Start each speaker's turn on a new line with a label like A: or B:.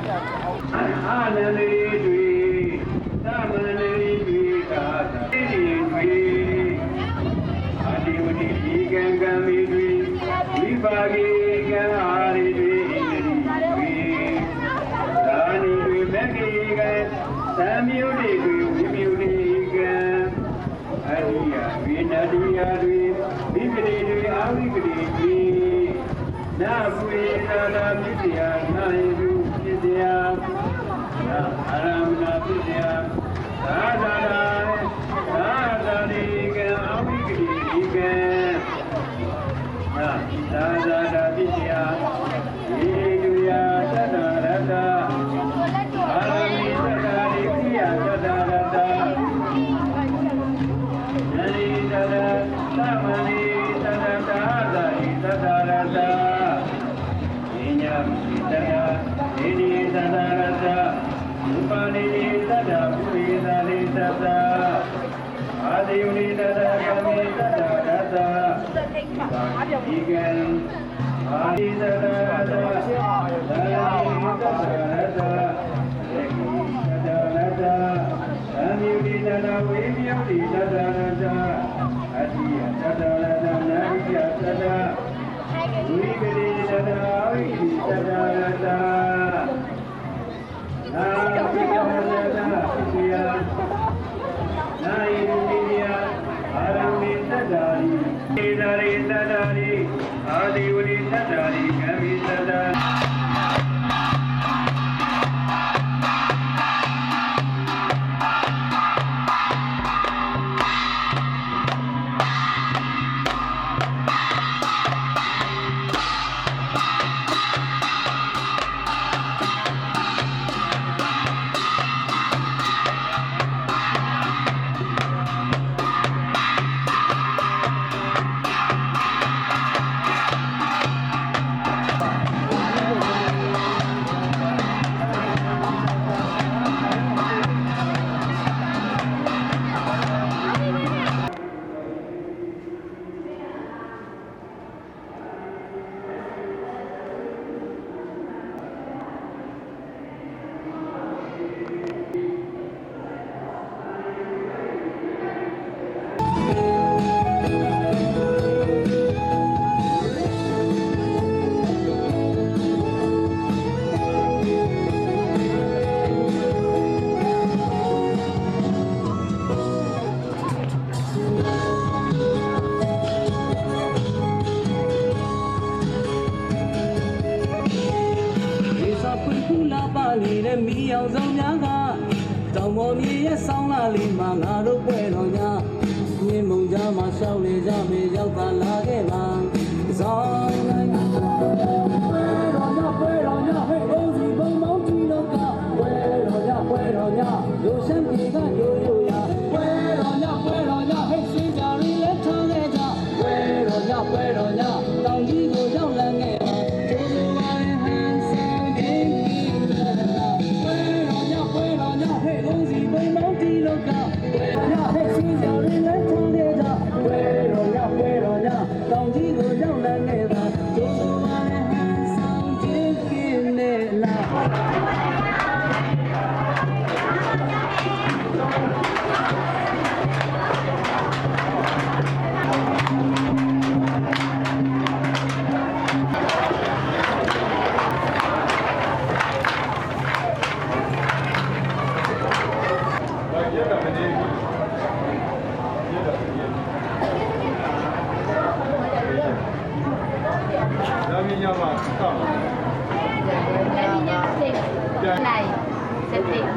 A: အာနန္ဒေတွေသမန္တေတွေသာသာတိတွေအာတိဝတိဒီကံကံမိတွေဝိပါကေကံအာရိတွေဒါနိတွေမဂ္ဂေကံသံယုတိတွေဝိမယုတိကံအရိယဝိနတိယတွေဝိပတိတွေအာဝိပတိတွေနာဖွေနာနာမြစ်တရား Raja Adi unida, dada kami
B: dada gaza igan adi dada လေတဲ့မိအောင်ဆုံးများကတောင်ပေါ်မြေရဲ့ဆောင်းလာလေးမှာငါတို့ပွဲတော်ညာမြင်းမုံကြမှာရှောက်လေကြမေ Kamienia ma, tam. Netflix. Live. Sa tape.